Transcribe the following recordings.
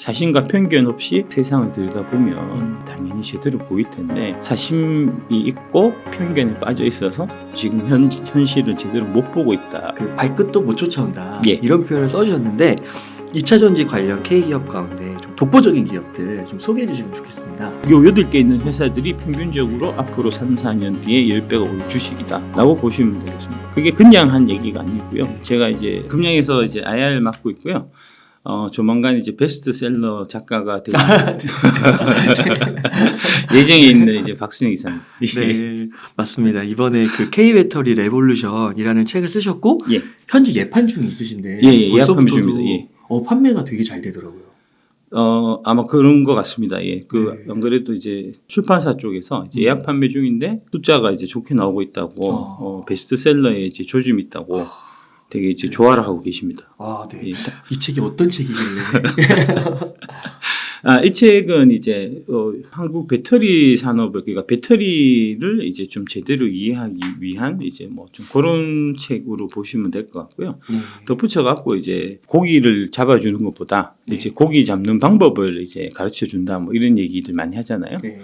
사심과 편견 없이 세상을 들여다보면 음. 당연히 제대로 보일 텐데 사심이 있고 편견에 빠져 있어서 지금 현, 현실을 제대로 못 보고 있다. 그 발끝도 못 쫓아온다 예. 이런 표현을 써주셨는데 2차 전지 관련 K 기업 가운데 좀 독보적인 기업들 좀 소개해 주시면 좋겠습니다. 요 여덟 개 있는 회사들이 평균적으로 앞으로 3, 4년 뒤에 10배가 올 주식이다 라고 보시면 되겠습니다. 그게 그냥 한 얘기가 아니고요. 제가 이제 금양에서 이제 IR 맡고 있고요. 어, 조만간 이제 베스트셀러 작가가 될 예정에 있는 이제 박순영 이사입니다. 네, 맞습니다. 이번에 그 K 배터리 레볼루션이라는 책을 쓰셨고 예. 현재 예판 중에 있으신데 예, 예, 예약 판매 벌써부터도 중입니다. 예. 어, 판매가 되게 잘 되더라고요. 어, 아마 그런 것 같습니다. 예. 그, 네. 안 그래도 이제 출판사 쪽에서 이제 음. 예약 판매 중인데 숫자가 이제 좋게 나오고 있다고, 어. 어, 베스트셀러에 이제 조짐이 있다고 되게 이제 좋아를 하고 계십니다. 아, 네. 예. 이 책이 어떤 책이길래? 아, 이 책은 이제 어, 한국 배터리 산업을 그러니까 배터리를 이제 좀 제대로 이해하기 위한 이제 뭐 좀 그런 책으로 보시면 될 것 같고요. 네. 덧붙여 갖고 이제 고기를 잡아주는 것보다 네. 이제 고기 잡는 방법을 이제 가르쳐 준다 뭐 이런 얘기들 많이 하잖아요. 네.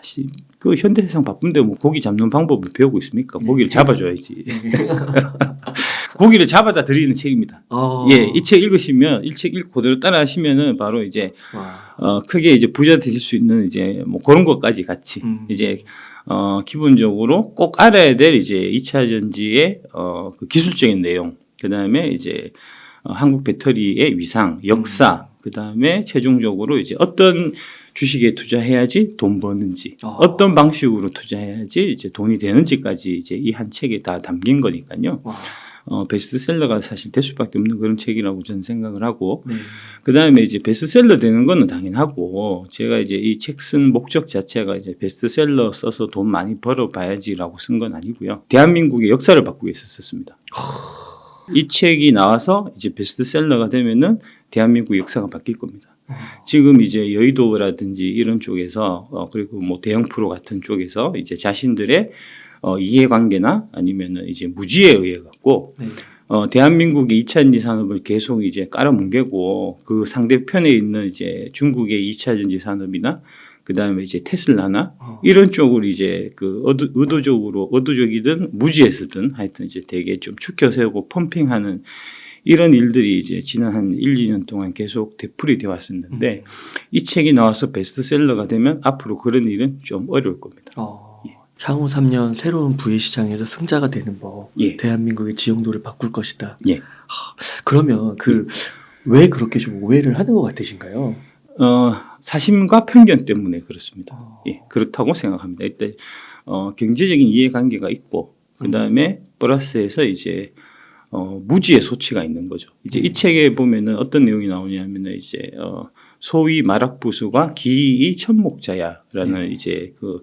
씨, 그 현대 세상 바쁜데 뭐 고기 잡는 방법을 배우고 있습니까? 네. 고기를 잡아줘야지. 고기를 잡아다 드리는 책입니다. 어. 예, 이 책 읽으시면 이 책 읽고 그대로 따라하시면은 바로 이제 와. 어, 크게 이제 부자 되실 수 있는 이제 뭐 그런 것까지 같이 음. 이제 어, 기본적으로 꼭 알아야 될 이제 2차 전지의 어, 그 기술적인 내용, 그 다음에 이제 어, 한국 배터리의 위상, 역사, 음. 그 다음에 최종적으로 이제 어떤 주식에 투자해야지 돈 버는지, 어. 어떤 방식으로 투자해야지 이제 돈이 되는지까지 이제 이 한 책에 다 담긴 거니까요. 와. 어, 베스트셀러가 사실 될 수밖에 없는 그런 책이라고 저는 생각을 하고, 네. 그 다음에 이제 베스트셀러 되는 거는 당연하고 제가 이제 이 책 쓴 목적 자체가 이제 베스트셀러 써서 돈 많이 벌어봐야지라고 쓴 건 아니고요. 대한민국의 역사를 바꾸기 위해서 썼습니다. 이 책이 나와서 이제 베스트셀러가 되면은 대한민국 역사가 바뀔 겁니다. 지금 이제 여의도라든지 이런 쪽에서 어 그리고 뭐 대형 프로 같은 쪽에서 이제 자신들의 어 이해관계나 아니면은 이제 무지에 의해 갖고 네. 어, 대한민국의 2차전지 산업을 계속 이제 깔아뭉개고 그 상대편에 있는 이제 중국의 2차전지 산업이나 그 다음에 이제 테슬라나 어. 이런 쪽으로 이제 그 의도, 의도적으로 의도적이든 무지해서든 하여튼 이제 되게 좀 축켜 세우고 펌핑하는 이런 일들이 이제 지난 한 1, 2년 동안 계속 되풀이 되어 왔었는데 이 책이 나와서 베스트셀러가 되면 앞으로 그런 일은 좀 어려울 겁니다. 어. 향후 3년 새로운 부의 시장에서 승자가 되는 법. 예. 대한민국의 지형도를 바꿀 것이다. 예. 하, 그러면 그 왜 그렇게 좀 오해를 하는 것 같으신가요? 어, 사심과 편견 때문에 그렇습니다. 어. 예, 그렇다고 생각합니다. 일단 어, 경제적인 이해관계가 있고 그 다음에 플러스해서 이제 어, 무지의 소치가 있는 거죠. 이제 이 책에 보면은 어떤 내용이 나오냐면은 이제 어, 소위 마락부수가 기이 천목자야라는 이제 그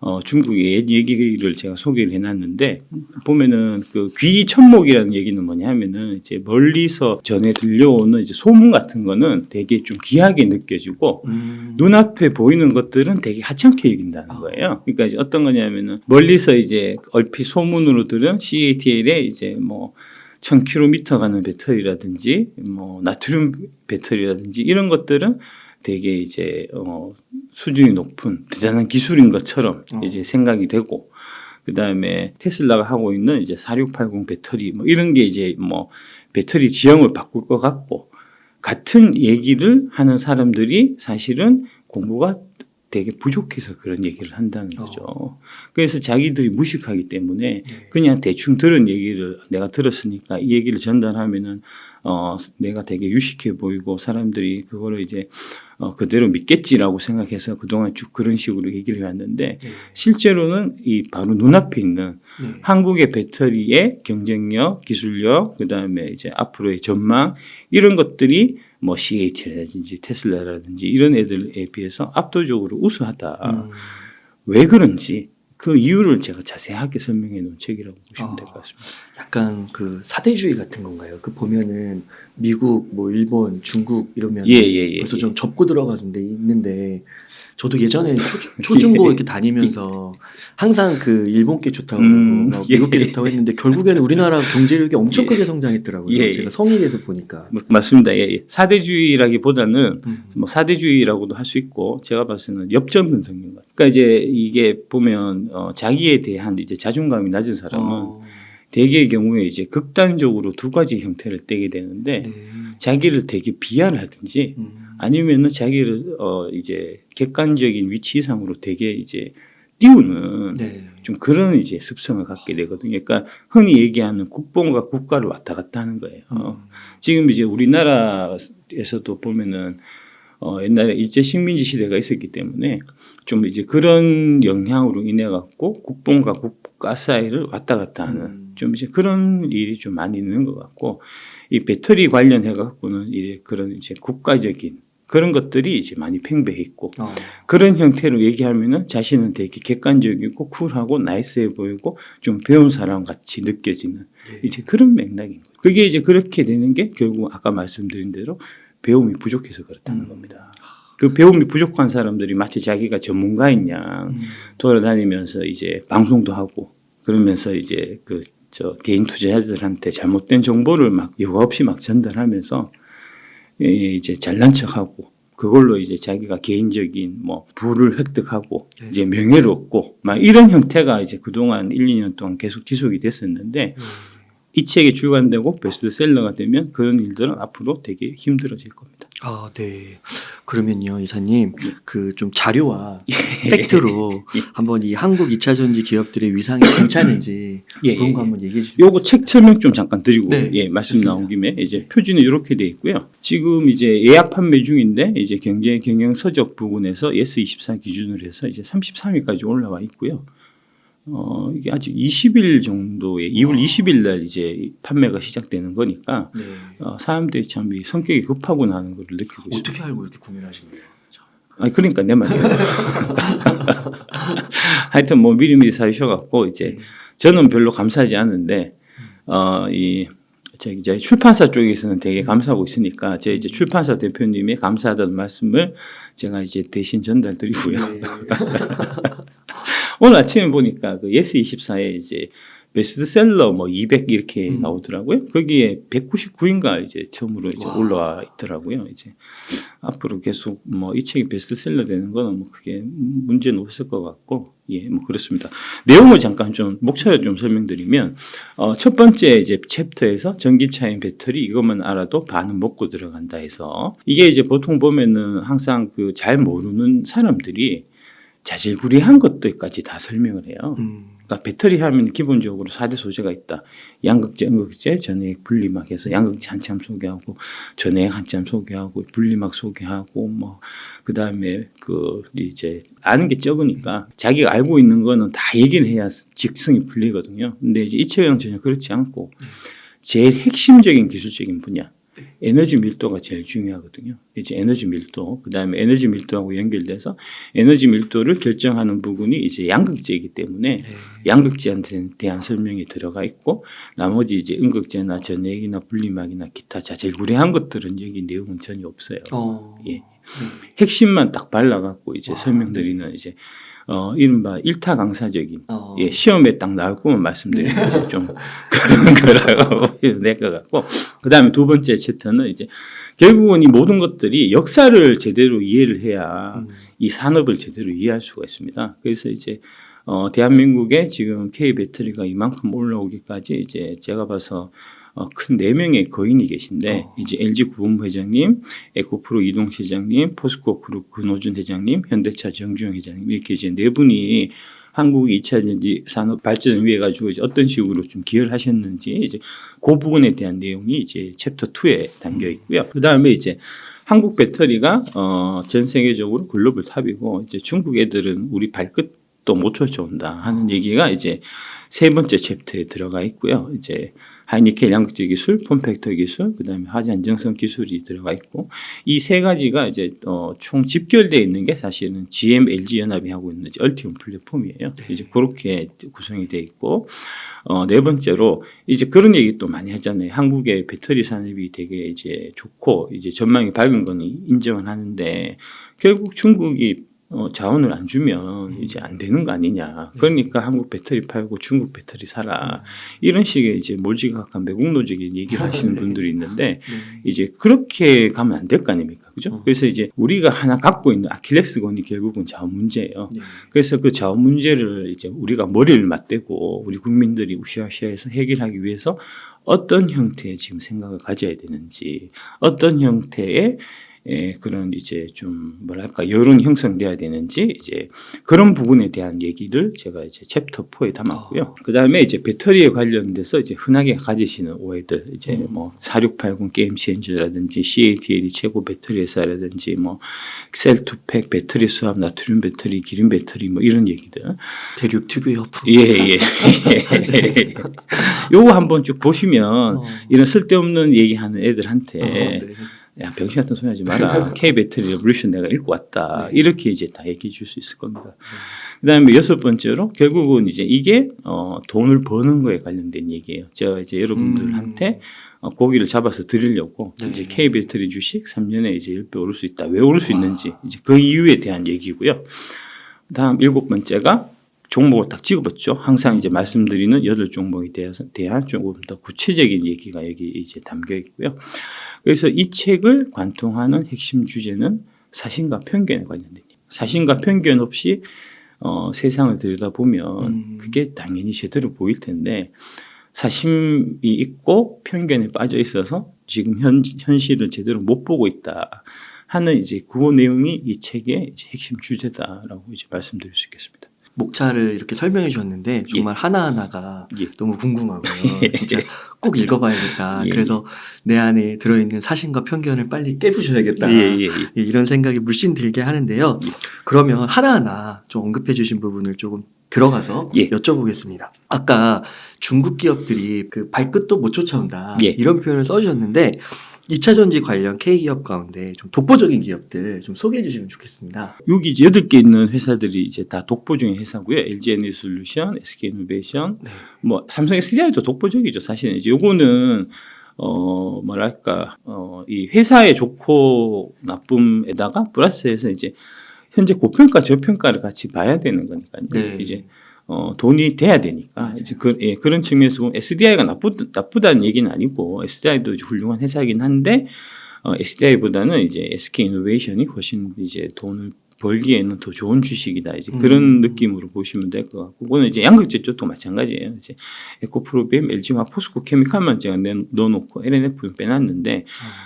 어, 중국의 옛 얘기를 제가 소개를 해놨는데 보면은 그 귀천목이라는 얘기는 뭐냐 하면은 이제 멀리서 전해 들려오는 이제 소문 같은 거는 되게 좀 귀하게 느껴지고 음. 눈앞에 보이는 것들은 되게 하찮게 여긴다는 아. 거예요. 그러니까 이제 어떤 거냐면은 멀리서 이제 얼핏 소문으로 들은 CATL에 이제 뭐 1000km 가는 배터리라든지 뭐 나트륨 배터리라든지 이런 것들은 되게 이제 어 수준이 높은 대단한 기술인 것처럼 어. 이제 생각이 되고 그 다음에 테슬라가 하고 있는 이제 4680 배터리 뭐 이런 게 이제 뭐 배터리 지형을 바꿀 것 같고 같은 얘기를 하는 사람들이 사실은 공부가 되게 부족해서 그런 얘기를 한다는 거죠. 그래서 자기들이 무식하기 때문에 네. 그냥 대충 들은 얘기를 내가 들었으니까 이 얘기를 전달하면은 어 내가 되게 유식해 보이고 사람들이 그거를 이제 어 그대로 믿겠지라고 생각해서 그동안 쭉 그런 식으로 얘기를 해왔는데 네. 실제로는 이 바로 눈앞에 있는 네. 한국의 배터리의 경쟁력, 기술력, 그 다음에 이제 앞으로의 전망 이런 것들이 뭐 CAT라든지 테슬라라든지 이런 애들에 비해서 압도적으로 우수하다. 음. 왜 그런지 그 이유를 제가 자세하게 설명해 놓은 책이라고 보시면 아. 될것 같습니다. 약간 그 사대주의 같은 건가요? 그 보면은 미국, 뭐 일본, 중국 이러면 예, 예, 예, 벌써 예. 좀 접고 들어가는 데 있는데 저도 예전에 초, 예. 이렇게 다니면서 항상 그 일본께 좋다고 음, 막 예. 미국께 좋다고 했는데 결국에는 우리나라 경제력이 엄청 예. 크게 성장했더라고요. 예, 예. 제가 성인에서 보니까. 뭐, 맞습니다. 예, 예. 사대주의라기보다는 음. 뭐 사대주의라고도 할 수 있고 제가 봤을 때는 엽전 근성인 것 같아요. 그러니까 이제 이게 보면 어, 자기에 대한 이제 자존감이 낮은 사람은 어, 대개의 경우에 이제 극단적으로 두 가지 형태를 떼게 되는데 네. 자기를 되게 비하하든지 음. 아니면은 자기를 어 이제 객관적인 위치 이상으로 되게 이제 띄우는 네. 좀 그런 이제 습성을 갖게 되거든요. 그러니까 흔히 얘기하는 국뽕과 국가를 왔다 갔다 하는 거예요. 어. 음. 지금 이제 우리나라에서도 보면은 어 옛날에 일제 식민지 시대가 있었기 때문에 좀 이제 그런 영향으로 인해 갖고 국뽕과 국가 사이를 왔다 갔다 하는 음. 좀 이제 그런 일이 좀 많이 있는 것 같고 이 배터리 관련해 갖고는 이제 그런 이제 국가적인 그런 것들이 이제 많이 팽배해 있고 어. 그런 형태로 얘기하면은 자신은 되게 객관적이고 쿨하고 나이스해 보이고 좀 배운 사람 같이 느껴지는 예. 이제 그런 맥락인 거예요. 그게 이제 그렇게 되는 게 결국 아까 말씀드린 대로 배움이 부족해서 그렇다는 음. 겁니다. 그 배움이 부족한 사람들이 마치 자기가 전문가인 양 음. 돌아다니면서 이제 방송도 하고 그러면서 이제 그 저 개인 투자자들한테 잘못된 정보를 막 여과 없이 막 전달하면서 예, 이제 잘난 척하고 그걸로 이제 자기가 개인적인 뭐 부를 획득하고 네. 이제 명예를 얻고 막 이런 형태가 이제 그동안 1, 2년 동안 계속 지속이 됐었는데 음. 이 책이 주관되고 베스트셀러가 되면 그런 일들은 앞으로 되게 힘들어질 겁니다. 아, 네. 그러면요, 이사님, 예. 그좀 자료와 팩트로 한번 이 한국 2차 전지 기업들의 위상이 괜찮은지 예, 그런 예, 거 예. 한번 얘기해 주시죠. 요거 책 설명 좀 잠깐 드리고 네, 예 말씀. 나온 김에 이제 표준이 이렇게 돼 있고요. 지금 이제 예약 판매 중인데 이제 경제 경영 서적 부분에서 예스24 기준으로 해서 이제 33위까지 올라와 있고요. 어 이게 아직 20일 정도에 2월 20일 날 이제 판매가 시작되는 거니까 네. 어, 사람들이 참 이 성격이 급하구나 하는 걸 느끼고 있습니다. 어떻게 알고 이렇게 구매를 하시는 거예요? 아니 그러니까 내 말이에요. 하여튼 뭐 미리미리 사주셔갖고 이제 저는 별로 감사하지 않은데 어이 저기 이제 출판사 쪽에서는 되게 감사하고 있으니까 제 이제 출판사 대표님의 감사하다는 말씀을 제가 이제 대신 전달드리고요. 네. 오늘 아침에 보니까 그 예스 24에 이제 베스트셀러 뭐 200 이렇게 음. 나오더라고요. 거기에 199인가 이제 처음으로 이제 와. 올라와 있더라고요. 이제 앞으로 계속 뭐 이 책이 베스트셀러 되는 거는 뭐 크게 문제는 없을 것 같고 예, 뭐 그렇습니다. 내용을 잠깐 좀 목차를 좀 설명드리면 어, 첫 번째 이제 챕터에서 전기차인 배터리 이것만 알아도 반은 먹고 들어간다 해서 이게 이제 보통 보면은 항상 그 잘 모르는 사람들이 자질구리한 것들까지 다 설명을 해요. 음. 그러니까 배터리 하면 기본적으로 4대 소재가 있다. 양극재, 음극재, 전해액, 분리막 해서 양극재 한참 소개하고 전해액 한참 소개하고 분리막 소개하고 뭐 그다음에 그 이제 아는 게 적으니까 자기가 알고 있는 거는 다 얘기를 해야 직성이 풀리거든요. 근데 이제 이 책은 전혀 그렇지 않고 제일 핵심적인 기술적인 분야 에너지 밀도가 제일 중요하거든요. 이제 에너지 밀도, 그 다음에 에너지 밀도하고 연결돼서 에너지 밀도를 결정하는 부분이 이제 양극재이기 때문에 네. 양극재한테 대한 설명이 들어가 있고 나머지 이제 음극재나 전액이나 분리막이나 기타 자질구레한 것들은 여기 내용은 전혀 없어요. 어. 예. 핵심만 딱 발라갖고 이제 와, 설명드리는 이제 어 이른바 일타 강사적인 어. 예, 시험에 딱 나올 거면 말씀드리는 게좀 그런 거라고 될것 같고 그 다음에 두 번째 챕터는 이제 결국은 이 모든 것들이 역사를 제대로 이해를 해야 음. 이 산업을 제대로 이해할 수가 있습니다. 그래서 이제 어, 대한민국에 지금 K 배터리가 이만큼 올라오기까지 이제 제가 봐서 어, 큰 네 명의 거인이 계신데 어. 이제 LG 구본부 회장님, 에코프로 이동 시장님, 포스코 그룹 근호준 회장님, 현대차 정주영 회장님 이렇게 이제 네 분이 한국 2차 전지 산업 발전을 위해 가지고 이제 어떤 식으로 좀 기여를 하셨는지 이제 그 부분에 대한 내용이 이제 챕터 2에 담겨 있고요. 그 다음에 이제 한국 배터리가 어, 전 세계적으로 글로벌 탑이고 이제 중국 애들은 우리 발끝도 못 쫓아온다 하는 얘기가 이제 세 번째 챕터에 들어가 있고요. 이제 하이니켈 양극재 기술, 폼팩터 기술, 그다음에 화재 안정성 기술이 들어가 있고 이 세 가지가 이제 어, 총 집결되어 있는 게 사실은 GM, LG 연합이 하고 있는 얼티움 플랫폼이에요. 이제 그렇게 구성이 돼 있고 어, 네 번째로 이제 그런 얘기 또 많이 하잖아요. 한국의 배터리 산업이 되게 이제 좋고 이제 전망이 밝은 거는 인정을 하는데 결국 중국이 어, 자원을 안 주면 이제 안 되는 거 아니냐. 그러니까 한국 배터리 팔고 중국 배터리 사라. 이런 식의 이제 몰지각한 매국노적인 얘기를 하시는 네. 분들이 있는데 네. 이제 그렇게 가면 안 될 거 아닙니까? 그죠? 어. 그래서 이제 우리가 하나 갖고 있는 아킬레스건이 결국은 자원 문제예요. 네. 그래서 그 자원 문제를 이제 우리가 머리를 맞대고 우리 국민들이 우시아시아에서 해결하기 위해서 어떤 형태의 지금 생각을 가져야 되는지 어떤 형태의 예, 그런 이제 좀 뭐랄까 여론 형성돼야 되는지 이제 그런 부분에 대한 얘기를 제가 이제 챕터 4에 담았고요. 그 다음에 이제 배터리에 관련돼서 이제 흔하게 가지시는 오해들 이제 음. 뭐 4680 게임 체인저라든지 CATL이 최고 배터리 회사라든지 뭐 셀투팩 배터리 수압 나트륨 배터리 기름 배터리 뭐 이런 얘기들 대륙 특유의 허프. 예, 예. 예. 요거 한번 쭉 보시면 어. 이런 쓸데없는 얘기하는 애들한테 어, 네. 야 병신 같은 소리 하지 마라. K 배터리 레볼루션 내가 읽고 왔다. 네. 이렇게 이제 다 얘기해 줄 수 있을 겁니다. 그다음에 여섯 번째로 결국은 이제 이게 어 돈을 버는 거에 관련된 얘기예요. 제가 이제 여러분들한테 어, 고기를 잡아서 드리려고 네. 이제 K 배터리 주식 3년에 이제 10배 오를 수 있다. 왜 오를 수 와. 있는지 이제 그 이유에 대한 얘기고요. 다음 일곱 번째가 종목을 딱 찍어봤죠. 항상 이제 말씀드리는 여덟 종목에 대해서 대한 조금 더 구체적인 얘기가 여기 이제 담겨 있고요. 그래서 이 책을 관통하는 핵심 주제는 사실과 편견에 관련된 일. 사실과 편견 없이 어, 세상을 들여다보면 음. 그게 당연히 제대로 보일 텐데 사심이 있고 편견에 빠져 있어서 지금 현, 현실을 제대로 못 보고 있다 하는 이제 그 내용이 이 책의 이제 핵심 주제다라고 이제 말씀드릴 수 있겠습니다. 목차를 이렇게 설명해 주셨는데 정말 하나하나가 예. 너무 궁금하고요. 예. 진짜 꼭 읽어봐야겠다. 예. 그래서 내 안에 들어있는 사심과 편견을 빨리 깨부셔야겠다. 예, 예, 예. 예, 이런 생각이 물씬 들게 하는데요. 예. 그러면 하나하나 좀 언급해 주신 부분을 조금 들어가서 예. 여쭤보겠습니다. 아까 중국 기업들이 그 발끝도 못 쫓아온다. 예. 이런 표현을 써주셨는데 2차 전지 관련 K기업 가운데 좀 독보적인 기업들 좀 소개해 주시면 좋겠습니다. 여기 이제 여덟 개 있는 회사들이 이제 다 독보적인 회사고요. LG 에너지 솔루션, SK 이노베이션, 네. 뭐 삼성 SDI도 독보적이죠. 사실은 이제 요거는 어 뭐랄까 어 이 회사의 좋고 나쁨에다가 플러스해서 이제 현재 고평가 저평가를 같이 봐야 되는 거니까요. 네. 이제 어 돈이 돼야 되니까. 이제 그 예, 그런 측면에서 보면 SDI가 나쁘 나쁘다는 얘기는 아니고 SDI도 이제 훌륭한 회사이긴 한데 어, SDI보다는 이제 SK 이노베이션이 훨씬 이제 돈을 벌기에는 더 좋은 주식이다. 이제 그런 음. 느낌으로 보시면 될 것 같고, 그거는 이제 양극재 쪽도 마찬가지예요. 이제 에코프로비엠, LG화, 포스코 케미칼만 제가 내- 넣어놓고 LNF는 빼놨는데,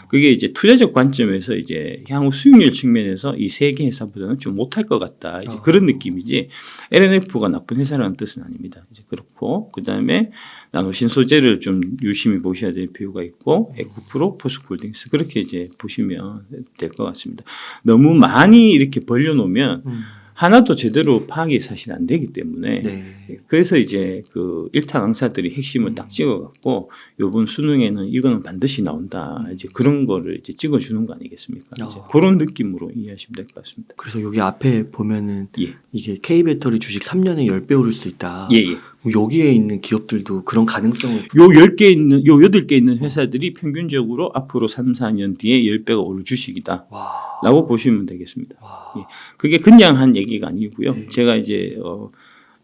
그게 이제 투자적 관점에서 이제 향후 수익률 측면에서 이 세 개 회사보다는 좀 못할 것 같다. 이제 어. 그런 느낌이지, LNF가 나쁜 회사라는 뜻은 아닙니다. 이제 그렇고, 그 다음에 나노신 소재를 좀 유심히 보셔야 될 필요가 있고, 에코프로, 포스코홀딩스 그렇게 이제 보시면 될 것 같습니다. 너무 많이 이렇게 벌려놓으면 음, 하나도 제대로 파악이 사실 안 되기 때문에 네. 그래서 이제 그 일타 강사들이 핵심을 딱 찍어갖고 요번 수능에는 이거는 반드시 나온다 이제 그런 거를 이제 찍어주는 거 아니겠습니까? 이제 어. 그런 느낌으로 이해하시면 될 것 같습니다. 그래서 여기 앞에 보면은 예, 이게 K배터리 주식 3년에 10배 오를 수 있다. 예, 예. 뭐 여기에 있는 기업들도 그런 가능성을 요 10개 있는, 요 8개 있는 회사들이 평균적으로 앞으로 3, 4년 뒤에 10배가 오를 주식이다. 와. 라고 보시면 되겠습니다. 와. 예. 그게 그냥 한 얘기가 아니고요. 네. 제가 이제 어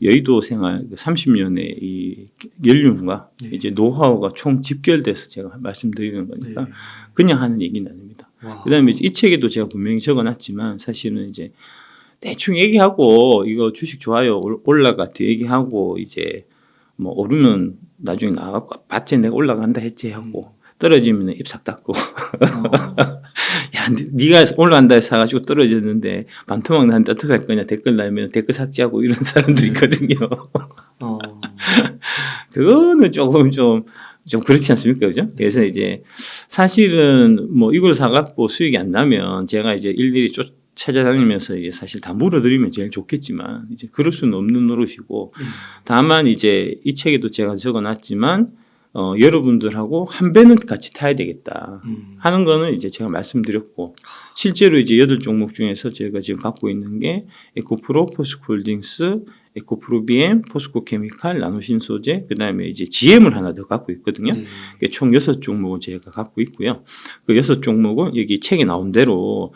여의도 생활 30년의 이 연륜과 네. 이제 노하우가 총 집결돼서 제가 말씀드리는 네. 거니까 그냥 하는 얘기는 아닙니다. 와. 그다음에 이제 이 책에도 제가 분명히 적어놨지만 사실은 이제 대충 얘기하고 이거 주식 좋아요 올- 올라갔다 얘기하고 이제 뭐 오르면 나중에 나가고 봤지 내가 올라간다 했지 하고 떨어지면 입싹 닫고 어. 야, 니- 네가 올라간다 해서 사가지고 떨어졌는데 반토막 나는데 어떡할 거냐 댓글 달면 댓글 삭제하고 이런 사람들이 있거든요. 어. 그거는 조금 좀, 좀 그렇지 않습니까? 그죠? 그래서 이제 사실은 뭐 이걸 사갖고 수익이 안 나면 제가 이제 일일이 쫓, 찾아다니면서 이제 사실 다 물어드리면 제일 좋겠지만 이제 그럴 수는 없는 노릇이고 음. 다만 이제 이 책에도 제가 적어놨지만 어, 여러분들하고 한 배는 같이 타야 되겠다. 음. 하는 거는 이제 제가 말씀드렸고 실제로 이제 여덟 종목 중에서 제가 지금 갖고 있는 게 에코프로, 포스코홀딩스, 에코프로비엠, 포스코 케미칼, 나노신 소재, 그 다음에 이제 GM을 하나 더 갖고 있거든요. 네. 그총 여섯 종목을 제가 갖고 있고요. 그 여섯 종목은 여기 책에 나온 대로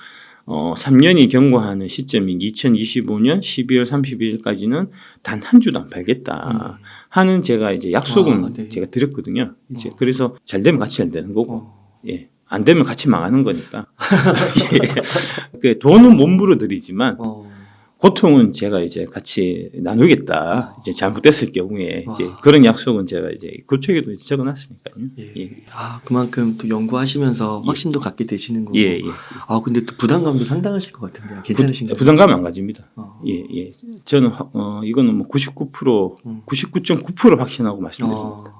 어 3년이 경과하는 시점인 2025년 12월 31일까지는 단 한 주도 안 팔겠다 음. 하는 제가 이제 약속은 아, 네. 제가 드렸거든요. 이제 어. 그래서 잘 되면 같이 잘 되는 거고 어. 예. 안 되면 같이 망하는 거니까. 예. 그 돈은 못 물어드리지만 어. 고통은 제가 이제 같이 나누겠다. 이제 잘못됐을 경우에 이제 와. 그런 약속은 제가 이제 고책에도 적어놨으니까요. 예. 예. 아 그만큼 또 연구하시면서 예. 확신도 갖게 되시는 거고. 예, 예. 아 근데 또 부담감도 상당하실 것 같은데요. 괜찮으신가요? 부담감 안 가집니다. 어. 예, 예. 저는 확- 어, 이거는 뭐 99%, 음. 99.9% 확신하고 말씀드립니다. 어.